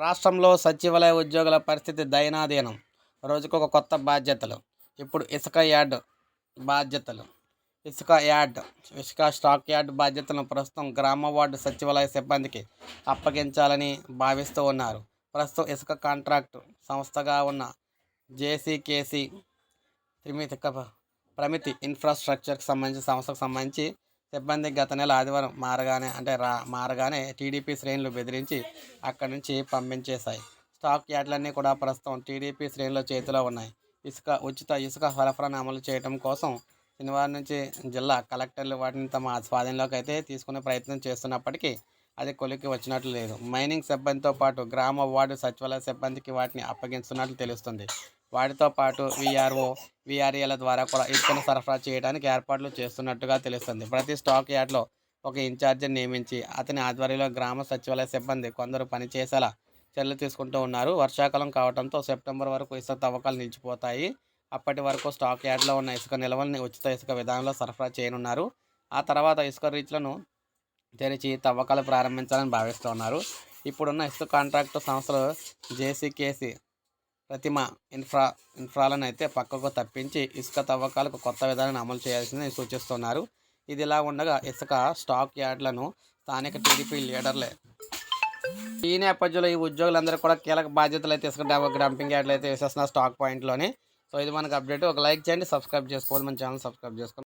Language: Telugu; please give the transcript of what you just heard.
రాష్ట్రంలో సచివాలయ ఉద్యోగుల పరిస్థితి దైనాధీనం రోజుకొక కొత్త బాధ్యతలు. ఇప్పుడు ఇసుక యార్డ్ బాధ్యతలు. ఇసుక యార్డ్ ఇసుక స్టాక్ యార్డ్ బాధ్యతలను ప్రస్తుతం గ్రామ వార్డు సచివాలయ సిబ్బందికి అప్పగించాలని భావిస్తూ ఉన్నారు. ప్రస్తుతం ఇసుక కాంట్రాక్టు సంస్థగా ఉన్న జేసీకేసీ త్రిమితిక ప్రమితి ఇన్ఫ్రాస్ట్రక్చర్కి సంబంధించి సంస్థకు సంబంధించి సిబ్బంది గత నెల ఆదివారం మారగానే అంటే రా మారగానే టీడీపీ శ్రేణులు బెదిరించి అక్కడి నుంచి పంపించేశాయి. స్టాక్ యార్డ్లన్నీ కూడా ప్రస్తుతం టీడీపీ శ్రేణుల చేతిలో ఉన్నాయి. ఇసుక ఉచిత ఇసుక సరఫరాను అమలు చేయడం కోసం శనివారం నుంచి జిల్లా కలెక్టర్లు వాటిని తమ స్వాధీనంలోకి అయితే తీసుకునే ప్రయత్నం చేస్తున్నప్పటికీ అది కొలికి వచ్చినట్లు లేదు. మైనింగ్ సిబ్బందితో పాటు గ్రామ వార్డు సచివాలయ సిబ్బందికి వాటిని అప్పగిస్తున్నట్లు తెలుస్తుంది. వాటితో పాటు విఆర్ఓ విఆర్ఏల ద్వారా కూడా ఇసుకను సరఫరా చేయడానికి ఏర్పాట్లు చేస్తున్నట్టుగా తెలుస్తుంది. ప్రతి స్టాక్ యార్డ్లో ఒక ఇన్ఛార్జిని నియమించి అతని ఆధ్వర్యంలో గ్రామ సచివాలయ సిబ్బంది కొందరు పనిచేసేలా చర్యలు తీసుకుంటూ ఉన్నారు. వర్షాకాలం కావడంతో సెప్టెంబర్ వరకు ఇసుక తవ్వకాలు నిలిచిపోతాయి. అప్పటి వరకు స్టాక్ యార్డ్లో ఉన్న ఇసుక నిల్వల్ని ఉచిత ఇసుక విధానంలో సరఫరా చేయనున్నారు. ఆ తర్వాత ఇసుక రీచ్లను తెరిచి తవ్వకాలు ప్రారంభించాలని భావిస్తున్నారు ఇప్పుడున్న ఇసుక కాంట్రాక్టు సంస్థలు జేసీకేసీ ప్రతిమ ఇన్ఫ్రా ఇన్ఫ్రాలను అయితే పక్కకు తప్పించి ఇసుక తవ్వకాలకు కొత్త విధానాన్ని అమలు చేయాల్సిందని సూచిస్తున్నారు. ఇది ఇలా ఉండగా ఇసుక స్టాక్ యార్డ్లను స్థానిక టీడీపీ లీడర్లే ఈ నేపథ్యంలో ఈ ఉద్యోగులందరూ కూడా కీలక బాధ్యతలు అయితే ఇసుక డా- డంపింగ్ యార్డ్లు అయితే వేసేస్తున్నారు స్టాక్ పాయింట్లోని. సో ఇది మనకు అప్డేట్. ఒక లైక్ చేయండి సబ్స్క్రైబ్ చేసుకోవాలి మన ఛానల్ సబ్స్క్రైబ్ చేసుకోండి.